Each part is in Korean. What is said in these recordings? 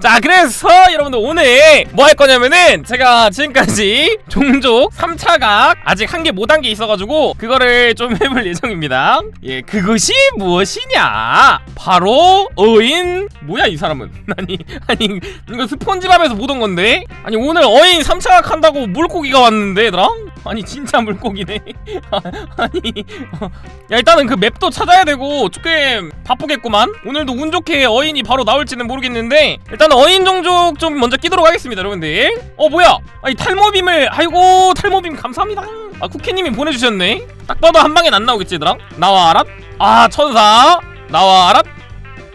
자 그래서 여러분들 오늘 뭐 할 거냐면은 제가 지금까지 종족 3차각 아직 한 개 못 한 게 있어가지고 그거를 좀 해볼 예정입니다. 예 그것이 무엇이냐? 바로 어인 뭐야 이 사람은? 아니 아니 이거 스폰지밥에서 보던 건데? 아니 오늘 어인 3차각 한다고 물고기가 왔는데 얘들아 아니 진짜 물고기네. 아니 어, 야 일단은 그 맵도 찾아야 되고 조금 바쁘겠구만. 오늘도 운 좋게 어인이 바로 나올지는 모르겠는데 일단 어인 종족 좀 먼저 끼도록 하겠습니다 여러분들. 어 뭐야? 아니 탈모빔을 아이고 탈모빔 감사합니다. 아 쿠키님이 보내주셨네. 딱 봐도 한 방엔 안 나오겠지 얘들아? 나와라 아? 천사. 나와라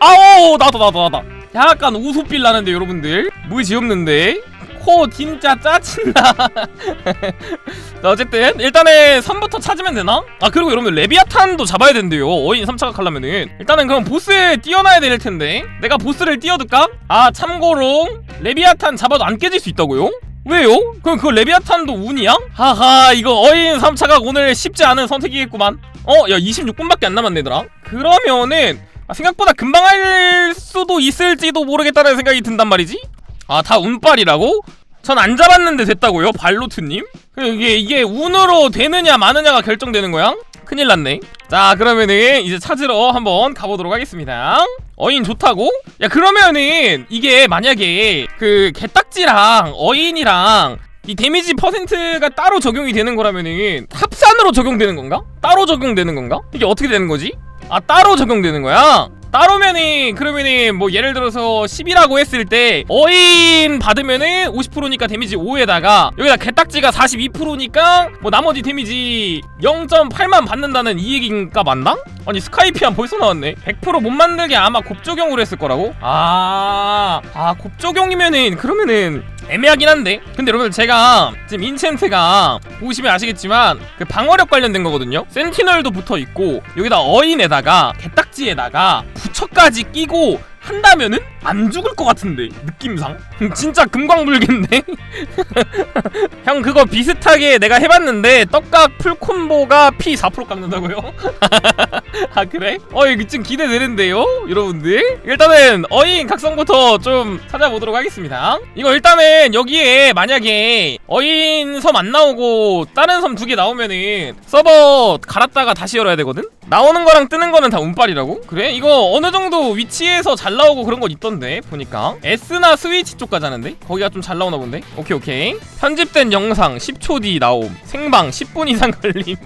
아오 나다 나다 나다. 약간 우소필 나는데 여러분들. 무지 없는데. 코 진짜 짜친다 자 어쨌든 일단은 선부터 찾으면 되나? 아 그리고 여러분들 레비아탄도 잡아야 된대요 어인 3차각 하려면은 일단은 그럼 보스에 띄어놔야 될 텐데 내가 보스를 띄워둘까? 아 참고로 레비아탄 잡아도 안 깨질 수 있다고요? 왜요? 그럼 그 레비아탄도 운이야? 하하 이거 어인 3차각 오늘 쉽지 않은 선택이겠구만 어? 야 26분밖에 안 남았네 얘들아 그러면은 아, 생각보다 금방 할 수도 있을지도 모르겠다는 생각이 든단 말이지? 아 다 운빨이라고? 전 안 잡았는데 됐다고요? 발로트님? 그 이게 이게 운으로 되느냐 마느냐가 결정되는 거야? 큰일 났네. 자 그러면은 이제 찾으러 한번 가보도록 하겠습니다. 어인 좋다고? 야 그러면은 이게 만약에 그 개딱지랑 어인이랑 이 데미지 퍼센트가 따로 적용이 되는 거라면은 합산으로 적용되는 건가? 따로 적용되는 건가? 이게 어떻게 되는 거지? 아 따로 적용되는 거야? 따로면은 그러면은 뭐 예를 들어서 10이라고 했을 때 어인 받으면은 50%니까 데미지 5에다가 여기다 개딱지가 42%니까 뭐 나머지 데미지 0.8만 받는다는 이 얘기인가 맞나? 아니 스카이피안 벌써 나왔네 100%못 만들게 아마 곱적용으로 했을 거라고? 아, 아 곱적용이면은 그러면은 애매하긴 한데 근데 여러분들 제가 지금 인챈트가 보시면 아시겠지만 그 방어력 관련된 거거든요 센티널도 붙어있고 여기다 어인에다가 개딱지에다가 부처까지 끼고 한다면은 안 죽을 것 같은데 느낌상 진짜 금광불개인데 형 그거 비슷하게 내가 해봤는데 떡각 풀콤보가 피 4% 깎는다고요? 아 그래? 어 이거 좀 기대되는데요 여러분들 일단은 어인 각성부터 좀 찾아보도록 하겠습니다 이거 일단은 여기에 만약에 어인 섬 안 나오고 다른 섬 두 개 나오면은 서버 갈았다가 다시 열어야 되거든? 나오는 거랑 뜨는 거는 다 운빨이라고? 그래? 이거 어느 정도 위치에서 잘 나오고 그런 건 있던데 보니까 S나 스위치 쪽 가자는데? 거기가 좀 잘 나오나 본데? 오케이 오케이 편집된 영상 10초 뒤 나옴 생방 10분 이상 걸림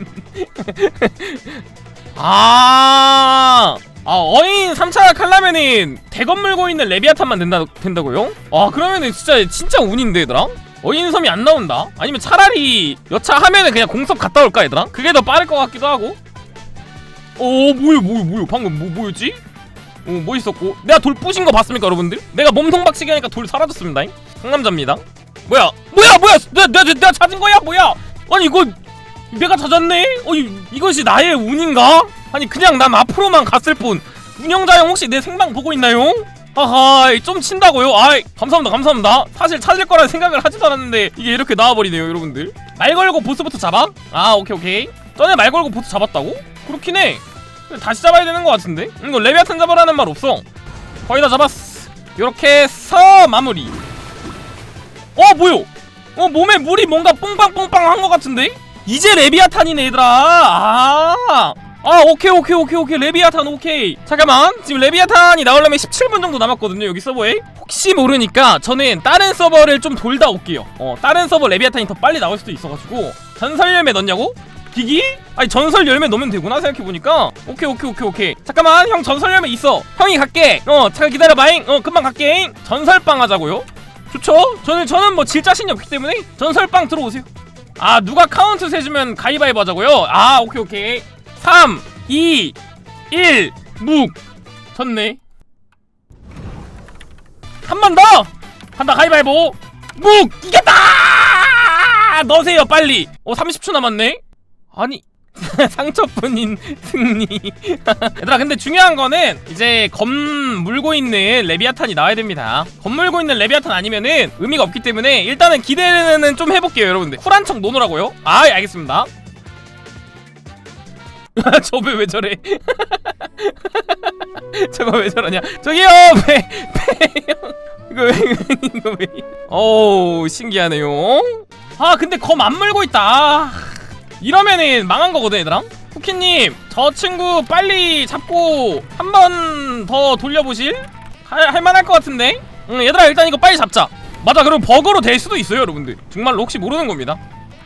아... 아 어인 3차 칼라면은 대검 물고 있는 레비아탄만 된다, 된다고요? 아 그러면은 진짜 진짜 운인데 얘들아? 어인섬이 안 나온다? 아니면 차라리 여차 하면은 그냥 공섭 갔다 올까 얘들아? 그게 더 빠를 것 같기도 하고 오 뭐야 뭐야 뭐야 방금 뭐 뭐였지? 어뭐 있었고 내가 돌 부신 거 봤습니까 여러분들? 내가 몸통 박치기 하니까 돌 사라졌습니다 상남자입니다 뭐야 뭐야 뭐야 내가, 내가, 내가 찾은 거야 뭐야 아니 이거 내가 찾았네? 어 이, 이것이 나의 운인가? 아니 그냥 난 앞으로만 갔을 뿐 운영자 형 혹시 내 생방 보고 있나요? 하하 좀 친다고요? 아이 감사합니다 감사합니다 사실 찾을 거란 생각을 하지도 않았는데 이게 이렇게 나와버리네요 여러분들 말 걸고 보스부터 잡아? 아 오케이 오케이 전에 말 걸고 보스 잡았다고? 그렇긴 해 다시 잡아야 되는 것 같은데? 이거 레비아탄 잡으라는 말 없어. 거의 다 잡았어 이렇게 해서 마무리. 어 뭐요? 어 몸에 물이 뭔가 뽕빵뽕빵 한 것 같은데? 이제 레비아탄이네 얘들아. 아, 아 오케이 오케이 오케이 오케이. 레비아탄 오케이. 잠깐만. 지금 레비아탄이 나오려면 17분 정도 남았거든요 여기 서버에. 혹시 모르니까 저는 다른 서버를 좀 돌다 올게요. 어 다른 서버 레비아탄이 더 빨리 나올 수도 있어가지고. 전설 열매 넣냐고? 기기? 아니 전설 열매 넣으면 되구나 생각해보니까. 오케이 오케이 오케이 오케이. 잠깐만 형 전설 열매 있어. 형이 갈게. 어 잠깐 기다려봐잉. 어 금방 갈게 전설빵 하자고요? 좋죠? 저는 저는 뭐 질 자신이 없기 때문에 전설빵 들어오세요. 아 누가 카운트 세주면 가위바위보 하자고요? 아 오케이 오케이. 3 2 1 묵. 졌네. 한 번 더! 간다 가위바위보. 묵! 이겼다! 넣으세요 빨리. 어 30초 남았네 아니 상처뿐인 승리. 얘들아 근데 중요한 거는 이제 검 물고 있는 레비아탄이 나와야 됩니다. 검 물고 있는 레비아탄 아니면은 의미가 없기 때문에 일단은 기대는 좀 해볼게요 여러분들. 쿨한 척 노노라고요? 아 예, 알겠습니다. 저배 왜 저래? 저거 왜 저러냐? 저기요! 배, 배 이거 왜 이거 왜? 어우 신기하네요. 아 근데 검 안 물고 있다. 아, 이러면은 망한 거거든 얘들아 쿠키님 저 친구 빨리 잡고 한 번 더 돌려보실? 할, 할만할 것 같은데? 응 얘들아 일단 이거 빨리 잡자 맞아 그럼 버그로 될 수도 있어요 여러분들 정말로 혹시 모르는 겁니다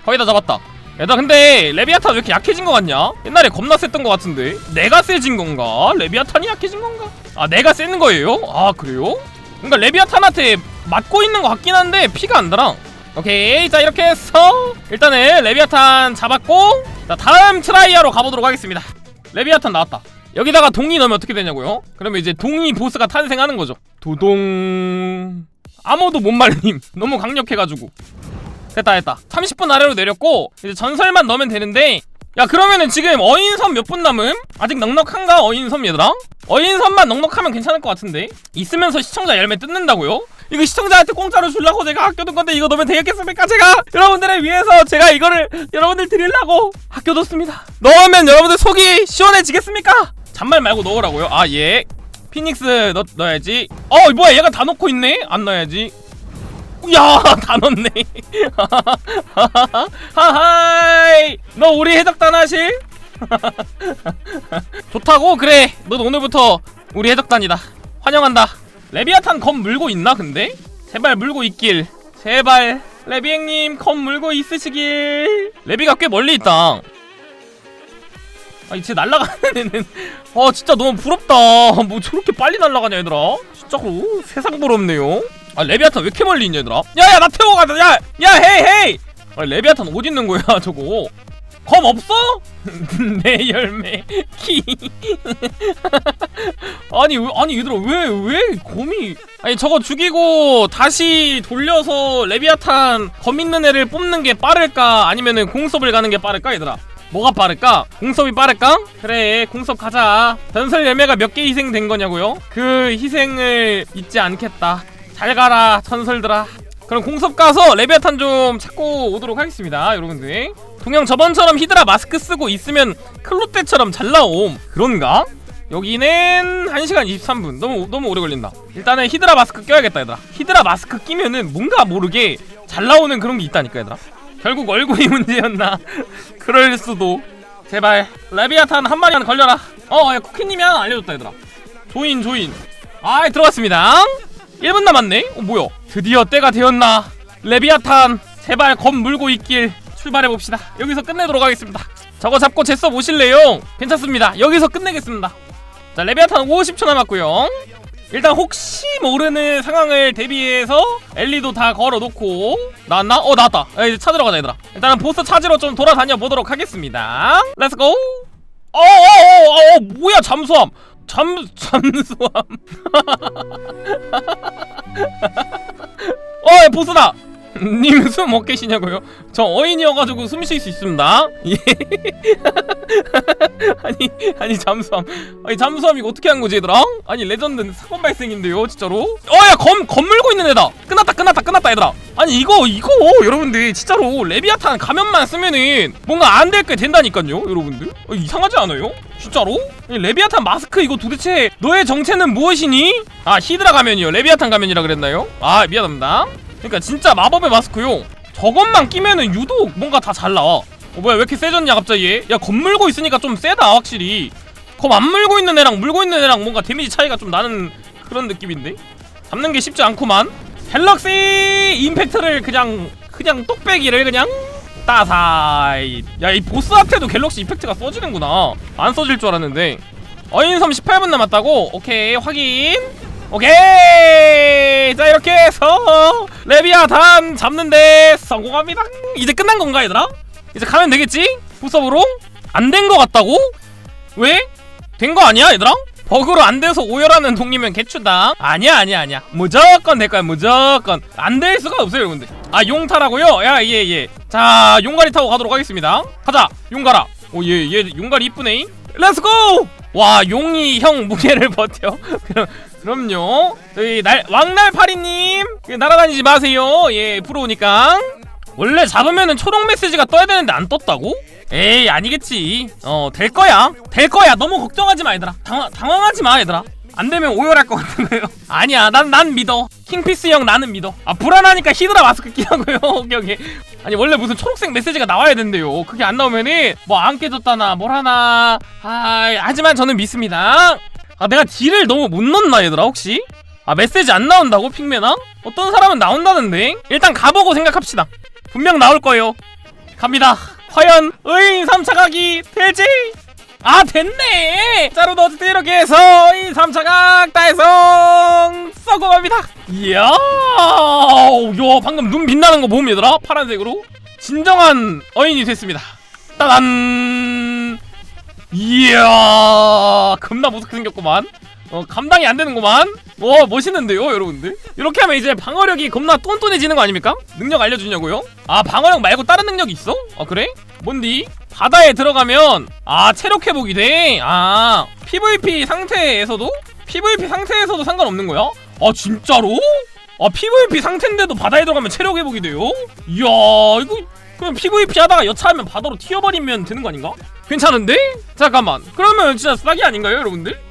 거의 다 잡았다 얘들아 근데 레비아탄 왜 이렇게 약해진 것 같냐? 옛날에 겁나 셌던 것 같은데 내가 세진 건가? 레비아탄이 약해진 건가? 아 내가 센 거예요? 아 그래요? 그러니까 레비아탄한테 맞고 있는 것 같긴 한데 피가 안 달아 오케이 자 이렇게 해서 일단은 레비아탄 잡았고 자 다음 트라이아로 가보도록 하겠습니다 레비아탄 나왔다 여기다가 동이 넣으면 어떻게 되냐고요? 그러면 이제 동이 보스가 탄생하는 거죠 도동 아무도 못 말림 너무 강력해가지고 됐다 됐다 30분 아래로 내렸고 이제 전설만 넣으면 되는데 야 그러면은 지금 어인섬 몇 분 남음? 아직 넉넉한가 어인섬 얘들아? 어인섬만 넉넉하면 괜찮을 것 같은데 있으면서 시청자 열매 뜯는다고요? 이거 시청자한테 공짜로 주려고 제가 아껴둔 건데 이거 넣으면 되겠습니까 제가? 여러분들을 위해서 제가 이거를 여러분들 드리려고 아껴뒀습니다 넣으면 여러분들 속이 시원해지겠습니까? 잔말 말고 넣으라고요? 아예 피닉스 넣, 넣어야지 어 뭐야 얘가 다 넣고 있네? 안 넣어야지 야, 다 넣네. 하하이, 너 우리 해적단 하실? 좋다고? 그래. 너 오늘부터 우리 해적단이다. 환영한다. 레비아탄 검 물고 있나 근데? 제발 물고 있길. 제발. 레비행님 검 물고 있으시길. 레비가 꽤 멀리 있다. 아, 이제 날아가는 애는 아 진짜 너무 부럽다. 뭐 저렇게 빨리 날아가냐 얘들아. 진짜로 세상 부럽네요. 아 레비아탄 왜 이렇게 멀리 있냐 얘들아? 야야 나 태워 가자. 야, 야 헤이 헤이. 아 레비아탄 어디 있는 거야 저거? 검 없어? 내 열매. 키. 아니 왜- 아니 얘들아 왜왜 검이? 아니 저거 죽이고 다시 돌려서 레비아탄 검 있는 애를 뽑는 게 빠를까? 아니면은 공섭을 가는 게 빠를까 얘들아? 뭐가 빠를까? 공섭이 빠를까? 그래 공섭 가자. 전설 열매가 몇 개 희생된 거냐고요? 그 희생을 잊지 않겠다. 잘 가라 전설들아. 그럼 공섭 가서 레비아탄 좀 찾고 오도록 하겠습니다 여러분들 동영 저번처럼 히드라 마스크 쓰고 있으면 클로테처럼 잘 나옴. 그런가? 여기는 1시간 23분. 너무 너무 오래 걸린다. 일단은 히드라 마스크 껴야겠다 얘들아. 히드라 마스크 끼면은 뭔가 모르게 잘 나오는 그런 게 있다니까 얘들아. 결국 얼굴이 문제였나? 그럴 수도. 제발 레비아탄 한 마리만 걸려라. 어 야, 쿠키님이 하나 알려줬다 얘들아. 조인 조인. 아 들어갔습니다. 1분 남았네? 어 뭐야? 드디어 때가 되었나? 레비아탄 제발 검 물고 있길 출발해 봅시다. 여기서 끝내도록 하겠습니다. 저거 잡고 제써 보실래요? 괜찮습니다. 여기서 끝내겠습니다. 자 레비아탄 50초 남았고요. 일단 혹시 모르는 상황을 대비해서 엘리도 다 걸어놓고 나왔나? 어 나왔다. 야, 이제 찾으러 가자 얘들아. 일단은 보스 찾으러 좀 돌아다녀 보도록 하겠습니다. 렛츠고 어어어어 어, 뭐야 잠수함. 잠 잠수함. 어 야, 보스다 님 숨 못 계시냐고요? 저 어인이어가지고 숨 쉴 수 있습니다 예 아니 아니 잠수함 아니 잠수함 이거 어떻게 한 거지 얘들아? 아니 레전드 사건 발생인데요 진짜로? 어야 검검 물고 있는 애다 끝났다 끝났다 끝났다 얘들아 아니 이거 이거 여러분들 진짜로 레비아탄 가면만 쓰면은 뭔가 안 될 게 된다니까요 여러분들 어, 이상하지 않아요? 진짜로? 이 레비아탄 마스크 이거 도대체 너의 정체는 무엇이니? 아 히드라 가면이요 레비아탄 가면이라 그랬나요? 아 미안합니다 그러니까 진짜 마법의 마스크요 저것만 끼면은 유독 뭔가 다 잘 나와. 어 뭐야 왜 이렇게 세졌냐 갑자기? 얘? 야검 물고 있으니까 좀 세다 확실히. 검안 물고 있는 애랑 물고 있는 애랑 뭔가 데미지 차이가 좀 나는 그런 느낌인데? 잡는 게 쉽지 않구만. 갤럭시 임팩트를 그냥 그냥 똑배기를 그냥 따사이. 야 이 보스한테도 갤럭시 임팩트가 써지는구나. 안 써질 줄 알았는데. 어인섬 18분 남았다고? 오케이 확인. 오케이 자 이렇게 해서 레비아탄 잡는데 성공합니다 이제 끝난 건가 얘들아? 이제 가면 되겠지? 보섭으로? 안 된 거 같다고? 왜? 된 거 아니야 얘들아? 버그로 안 돼서 오열하는 동이면 개추다 아니야 아니야 아니야 무조건 될 거야 무조건 안 될 수가 없어요 여러분들 아 용타라고요? 야예 예 자 용가리 타고 가도록 하겠습니다 가자 용가라 오얘얘 용가리 이쁘네 렛츠고 와 용이 형 무게를 버텨 그럼 그럼요 저희 날 왕날파리님 그 날아다니지 마세요 예 프로니까 원래 잡으면은 초록 메시지가 떠야 되는데 안 떴다고? 에이 아니겠지 어 될 거야 될 거야 너무 걱정하지 마 얘들아 당황, 당황하지 마 얘들아 안 되면 오열할 것 같은 거예요. 아니야, 난, 난 믿어. 킹피스 형 나는 믿어. 아, 불안하니까 히드라 마스크 끼라고요. 오케이. 아니, 원래 무슨 초록색 메시지가 나와야 된대요. 그게 안 나오면은, 뭐, 안 깨졌다나, 뭘 하나. 아, 하지만 저는 믿습니다. 아, 내가 딜을 너무 못 넣나, 얘들아, 혹시? 아, 메시지 안 나온다고, 핑맨아? 어떤 사람은 나온다는데? 일단 가보고 생각합시다. 분명 나올 거예요. 갑니다. 과연, 의인 3차 가기 될지? 아 됐네 자로 어쨌든 이렇게 해서 이 3차 각 달성 썩어갑니다 이야 야 방금 눈 빛나는 거 보면 얘들아 파란색으로 진정한 어인이 됐습니다 따단 이야 겁나 무섭게 생겼구만 어 감당이 안 되는구만 와 멋있는데요 여러분들 이렇게 하면 이제 방어력이 겁나 똔똔해지는 거 아닙니까? 능력 알려주냐고요? 아 방어력 말고 다른 능력이 있어? 아 그래? 뭔디? 바다에 들어가면 아 체력 회복이 돼? 아 PVP 상태에서도? PVP 상태에서도 상관없는 거야? 아 진짜로? 아 PVP 상태인데도 바다에 들어가면 체력 회복이 돼요? 이야 이거 그럼 PVP 하다가 여차하면 바다로 튀어버리면 되는 거 아닌가? 괜찮은데? 잠깐만 그러면 진짜 싸기 아닌가요 여러분들?